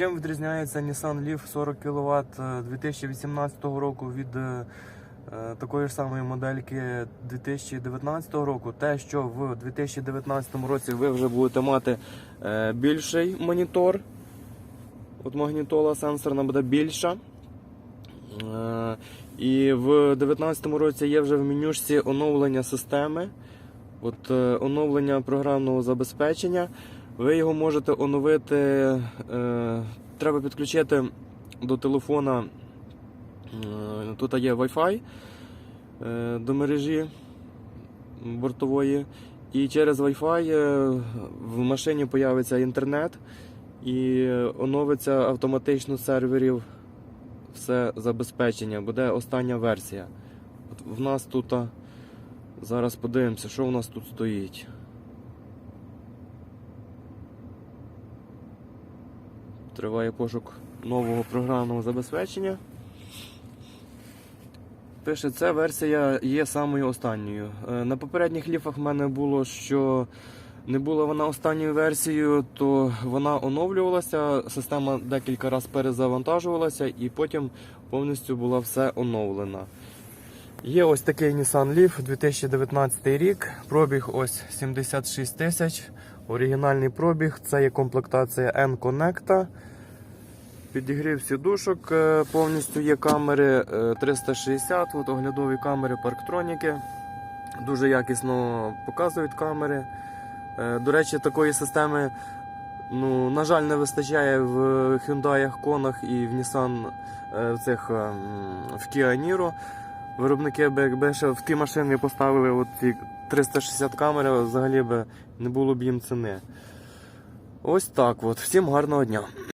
Чим відрізняється Nissan Leaf 40 кВт 2018 року від е, е, такої ж самої модельки 2019 року? Те, що в 2019 році ви вже будете мати е, більший монітор. От магнітола сенсорна буде більша. І в 2019 році є вже в менюшці оновлення системи. От оновлення програмного забезпечення. Ви його можете оновити. Е, треба підключити до телефона. Е, тут є Wi-Fi е, до мережі бортової. І через Wi-Fi в машині появиться інтернет і оновиться автоматично серверів все забезпечення. Буде остання версія. От в нас тут. Зараз подивимося, що у нас тут стоїть. Триває пошук нового програмного забезпечення. Пише, ця версія є самою останньою. Е, На попередніх ліфах в мене було, що не була вона останньою версією, то вона оновлювалася, система декілька разів перезавантажувалася і потім повністю була все оновлена. Є ось такий Nissan Leaf 2019 рік. Пробіг ось 76 тисяч. Оригінальний пробіг. Це є комплектація N-Connect. Підігрів сідушок е, повністю є камери е, 360, от оглядові камери парктроніки. Дуже якісно показують камери. Е, До речі, такої системи, ну, на жаль, не вистачає в Hyundai Kona і в Nissan е, в цих е, в Kia Niro. Виробники би якби ще в ті машини поставили от ці 360 камер, взагалі би не було б їм ціни. Ось так от. Всім гарного дня.